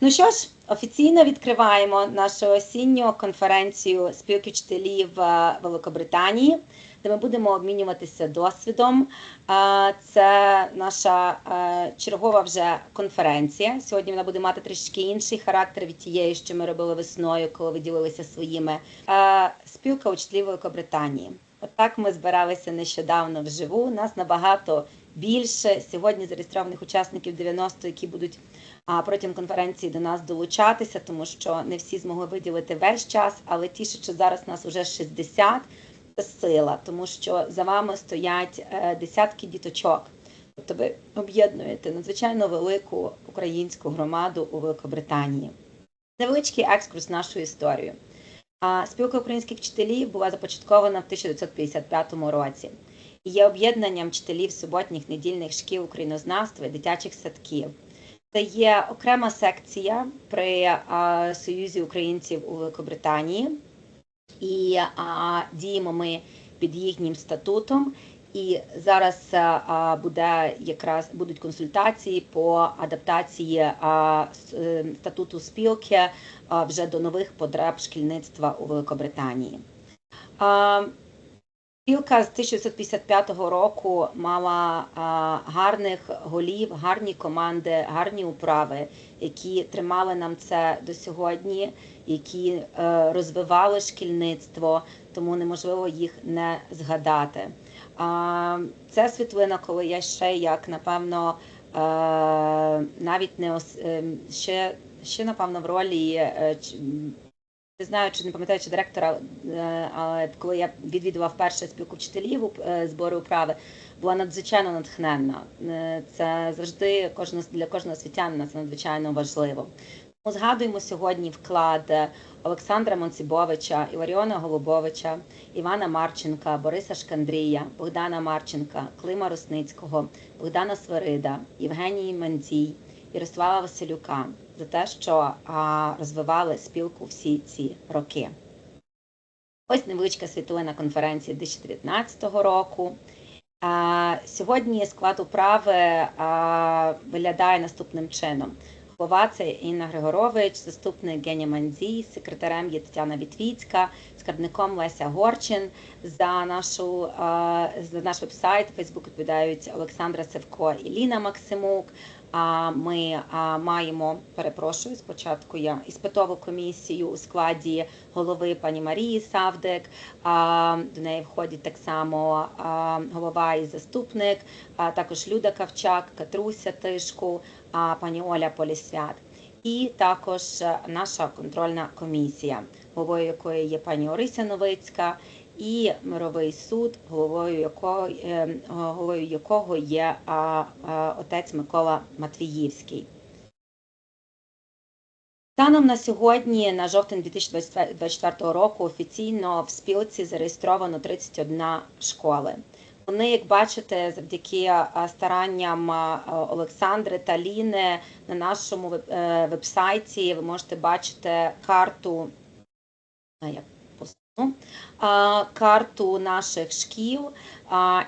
Ну що ж, офіційно відкриваємо нашу осінню конференцію спілки вчителів е, Великобританії, де ми будемо обмінюватися досвідом. Е, Це наша е, чергова вже конференція. Сьогодні вона буде мати трішки інший характер від тієї, що ми робили весною, коли ви ділилися своїми. Спілка учителів Великобританії. Отак ми збиралися нещодавно вживу. Нас набагато більше. Сьогодні зареєстрованих учасників 90, які будуть протягом конференції до нас долучатися, тому що не всі змогли виділити весь час, але тішить, що зараз нас вже 60 це сила, тому що за вами стоять е, десятки діточок. Тобто ви об'єднуєте надзвичайно велику українську громаду у Великобританії. Невеличкий екскурс в нашу історію. Спілка українських вчителів була започаткована в 1955 році і є об'єднанням вчителів суботніх недільних шкіл українознавства і дитячих садків. Це є окрема секція при Союзі українців у Великобританії, і діємо ми під їхнім статутом. І зараз а, буде якраз будуть консультації по адаптації а, е, статуту спілки вже до нових потреб шкільництва у Великобританії. Спілка з 1955 року мала гарних голів, гарні команди, гарні управи, які тримали нам це до сьогодні, які е, розвивали шкільництво, тому неможливо їх не згадати. Це світлина, коли я ще як напевно е, навіть не ос, е, ще, ще напевно в ролі. е, не знаю, чи не пам'ятаю, чи директора, але коли я відвідував перше спілку вчителів у збори управи, була надзвичайно натхненна. Це завжди для кожного світянина це надзвичайно важливо. Ми згадуємо сьогодні вклад Олександра Монцібовича, Іларіона Голубовича, Івана Марченка, Бориса Шкандрія, Богдана Марченка, Клима Росницького, Богдана Свирида, Євгенії Мандзій, Ярослава Василюка за те, що розвивали спілку всі ці роки. Ось невеличка світлина конференції 2019 року. Сьогодні склад управи виглядає наступним чином. Голова це Інна Григорович, заступник Геня Мандзій, секретарем є Тетяна Вітвіцька, скарбником Леся Горчин. За нашу за наш вебсайт Фейсбук відповідають Олександра Севко і Ліна Максимук. А ми маємо, перепрошую, спочатку я іспитову комісію у складі голови пані Марії Савдик. До неї входять так само голова і заступник, також Люда Кавчак, Катруся Тишку, пані Оля Полісвят. І також наша контрольна комісія, головою якої є пані Орися Новицька, і мировий суд, головою якого, е, головою якого є отець Микола Матвіївський. Станом на сьогодні, на жовтень 2024 року, офіційно в спілці зареєстровано 31 школи. Вони, як бачите, завдяки старанням Олександри та Ліни на нашому е, вебсайті ви можете бачити карту. Як карту наших шкіл,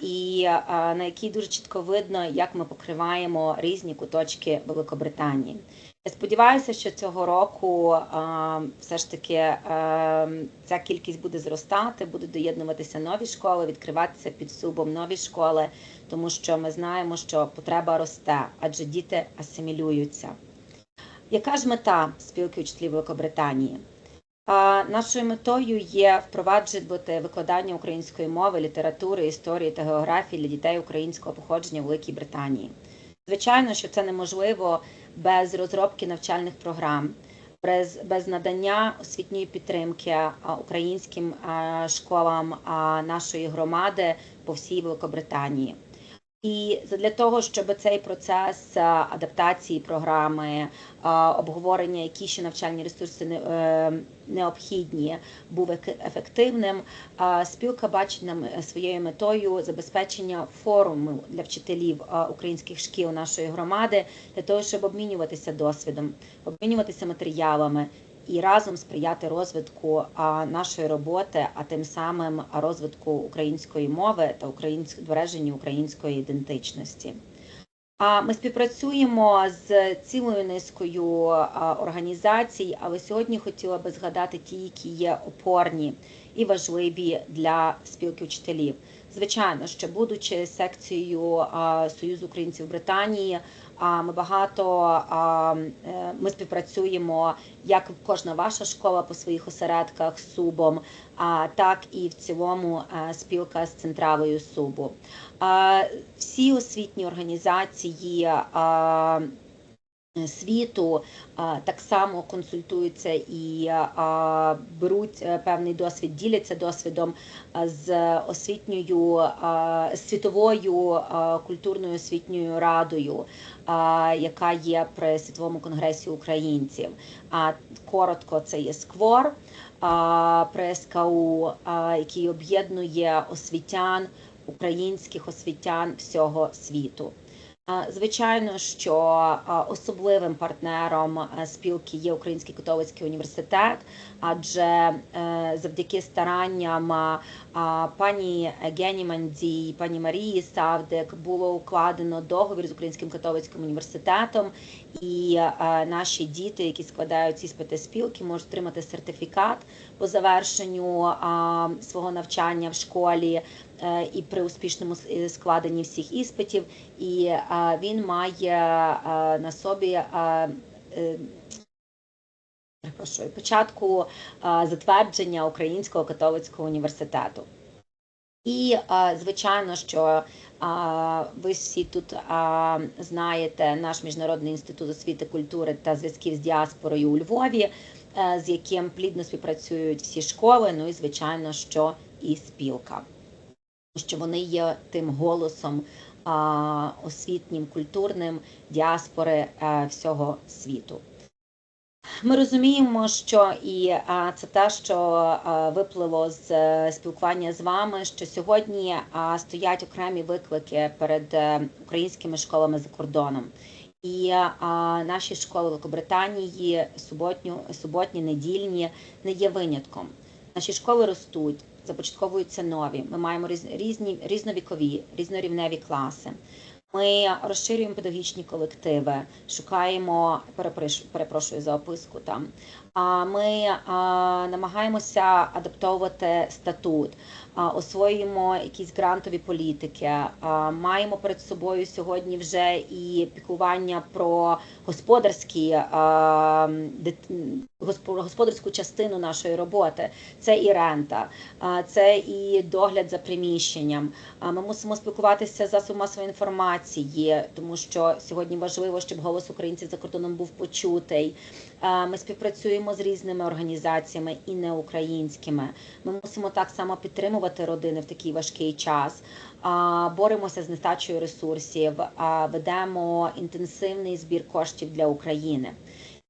і на якій дуже чітко видно, як ми покриваємо різні куточки Великобританії. Я сподіваюся, що цього року все ж таки ця кількість буде зростати, будуть доєднуватися нові школи, відкриватися під субом нові школи, тому що ми знаємо, що потреба росте, адже діти асимілюються. Яка ж мета спілки учителів Великобританії? Нашою метою є впроваджувати викладання української мови, літератури, історії та географії для дітей українського походження в Великій Британії. Звичайно, що це неможливо без розробки навчальних програм, без, без надання освітньої підтримки українським школам нашої громади по всій Великобританії. І для того, щоб цей процес адаптації програми, обговорення, які ще навчальні ресурси е, необхідні, був ек- ефективним, спілка бачить нам е, своєю метою забезпечення форуму для вчителів українських шкіл нашої громади для того, щоб обмінюватися досвідом, обмінюватися матеріалами і разом сприяти розвитку нашої роботи, а тим самим розвитку української мови та збереженню української ідентичності. А ми співпрацюємо з цілою низкою організацій, але сьогодні хотіла би згадати ті, які є опорні і важливі для спілки вчителів. Звичайно, що будучи секцією Союзу українців Британії, ми багато е, ми співпрацюємо як кожна ваша школа по своїх осередках з субом, так і в цілому е, спілка з централою субу. Всі освітні організації світу так само консультуються і беруть е, певний досвід, діляться досвідом з освітньою світовою культурною освітньою радою, яка є при світовому конгресі українців. А коротко це є СКВОР а, при СКУ, який об'єднує освітян, українських освітян всього світу. Звичайно, що особливим партнером спілки є Український католицький університет, адже е, завдяки старанням пані Гені Мандзі, пані Марії Савдик було укладено договір з Українським католицьким університетом, і е, наші діти, які складають іспити спілки, можуть отримати сертифікат по завершенню свого навчання в школі. е, і при успішному е, складенні всіх іспитів. І е, він має е, на собі е, е, початку е, затвердження Українського католицького університету. І е, звичайно, що е, ви всі тут е, знаєте наш міжнародний інститут освіти, культури та зв'язків з діаспорою у Львові, е, з яким плідно співпрацюють всі школи. Ну і звичайно, що і спілка, що вони є тим голосом е, освітнім, культурним діаспори е, всього світу. Ми розуміємо, що і а, це те, що а, виплило з е, спілкування з вами, що сьогодні а, стоять окремі виклики перед е, українськими школами за кордоном. І а, наші школи Великобританії суботню, суботні, недільні не є винятком. Наші школи ростуть, започатковуються нові. Ми маємо різ, різні різновікові, різнорівневі класи. Ми розширюємо педагогічні колективи, шукаємо перепрошую за описку там. А ми намагаємося адаптовувати статут, освоюємо якісь грантові політики. Маємо перед собою сьогодні вже і піклування про господарські господарську частину нашої роботи. Це і рента, це і догляд за приміщенням. Ми мусимо спілкуватися з засобами масової інформації, тому що сьогодні важливо, щоб голос українців за кордоном був почутий. Ми співпрацюємо з різними організаціями і неукраїнськими. Ми мусимо так само підтримувати родини в такий важкий час. Боремося з нестачею ресурсів, ведемо інтенсивний збір коштів для України.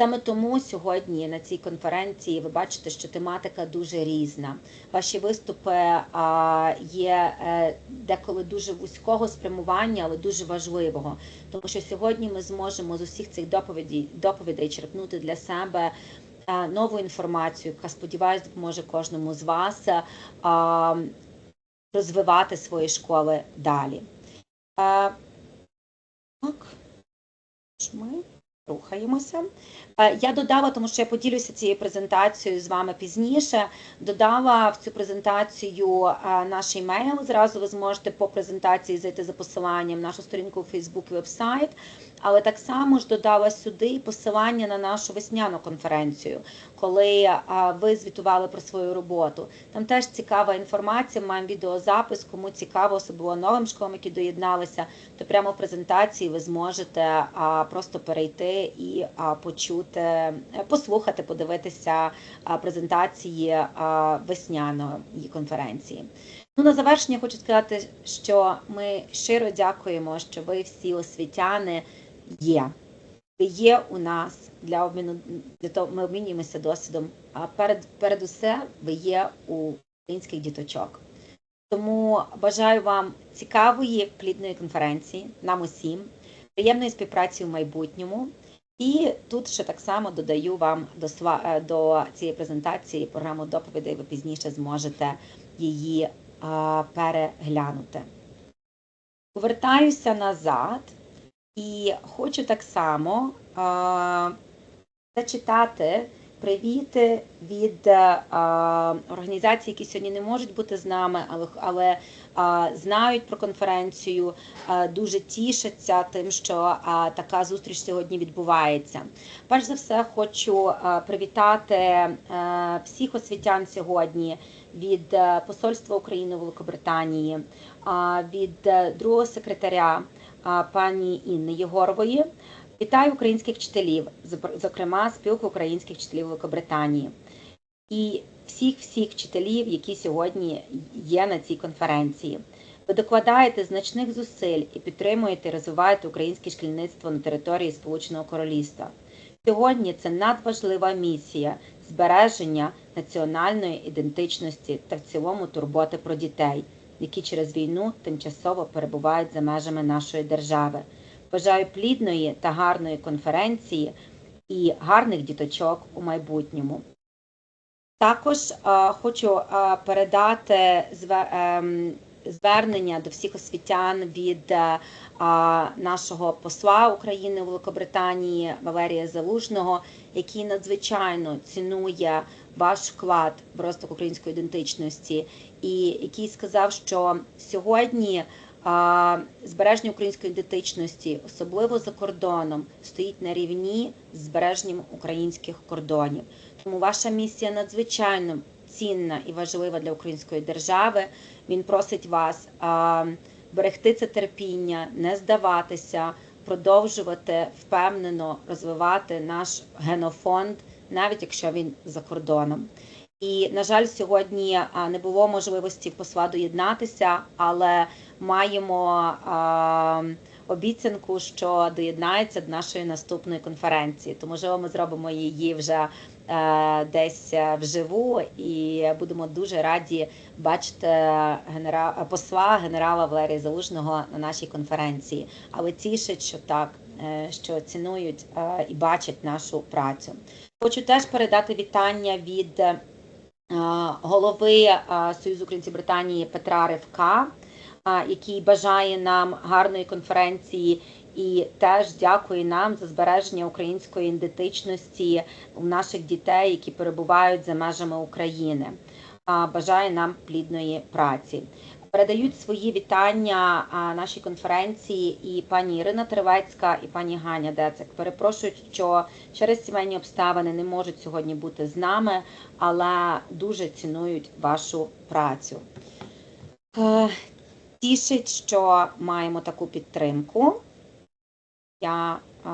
Саме тому сьогодні на цій конференції ви бачите, що тематика дуже різна. Ваші виступи а, є е, деколи дуже вузького спрямування, але дуже важливого. Тому що сьогодні ми зможемо з усіх цих доповідей, доповідей черпнути для себе е, нову інформацію, яка сподіваюся допоможе кожному з вас е, а, розвивати свої школи далі. Е, Так, ми рухаємося. Е, Я додала, тому що я поділюся цією презентацією з вами пізніше. Додала в цю презентацію е, наш емейл. Зразу ви зможете по презентації зайти за посиланням нашу сторінку у Facebook і вебсайт. Але так само ж додала сюди посилання на нашу весняну конференцію, коли е, ви звітували про свою роботу. Там теж цікава інформація. Маємо відеозапис. Кому цікаво, особливо новим школам, які доєдналися, то прямо в презентації ви зможете просто перейти і почути, е, послухати, подивитися презентації весняної конференції. Ну, на завершення хочу сказати, що ми щиро дякуємо, що ви всі освітяни є. Ви є у нас для обміну для того, ми обмінюємося досвідом. А перед перед усе ви є у українських діточок. Тому бажаю вам цікавої плідної конференції, нам усім, приємної співпраці в майбутньому. І тут ще так само додаю вам до е, до цієї презентації програму доповідей. Ви пізніше зможете її а, переглянути. Повертаюся назад І хочу так само а, зачитати привіти від а, організацій, які сьогодні не можуть бути з нами, але, але а, знають про конференцію, а, дуже тішаться тим, що а, така зустріч сьогодні відбувається. Перш за все, хочу а, привітати а, всіх освітян сьогодні від е, Посольства України в Великобританії, а, від е, другого секретаря а, пані Інни Єгорової. Вітаю українських вчителів, зокрема спілку українських вчителів Великобританії і всіх всіх вчителів, які сьогодні є на цій конференції. Ви докладаєте значних зусиль і підтримуєте розвиваєте українське шкільництво на території Сполученого Королівства. Сьогодні це надважлива місія збереження національної ідентичності та в цілому турботи про дітей, які через війну тимчасово перебувають за межами нашої держави. Бажаю плідної та гарної конференції і гарних діточок у майбутньому. Також е, хочу е, передати зве- ем, звернення до всіх освітян від е, а, нашого посла України у Великобританії Валерія Залужного, який надзвичайно цінує ваш вклад в розвиток української ідентичності, і який сказав, що сьогодні а, збереження української ідентичності, особливо за кордоном, стоїть на рівні з збереженням українських кордонів. Тому ваша місія надзвичайно цінна і важлива для української держави. Він просить вас берегти це терпіння, не здаватися, продовжувати впевнено розвивати наш генофонд, навіть якщо він за кордоном. І, на жаль, сьогодні не було можливості посла доєднатися, але маємо обіцянку, що доєднається до нашої наступної конференції. То можливо, ми зробимо її вже е, десь вживу, і будемо дуже раді бачити генера... посла генерала Валерія Залужного на нашій конференції. Але тішить, що так, е, що цінують е, і бачать нашу працю. Хочу теж передати вітання від голови Союзу українців Британії Петра Ривка, який бажає нам гарної конференції і теж дякує нам за збереження української ідентичності у наших дітей, які перебувають за межами України. Бажає нам плідної праці. Передають свої вітання нашій конференції і пані Ірина Тривецька, і пані Ганя Децик. Перепрошують, що через сімейні обставини не можуть сьогодні бути з нами, але дуже цінують вашу працю. Е, Тішить, що маємо таку підтримку. Я е,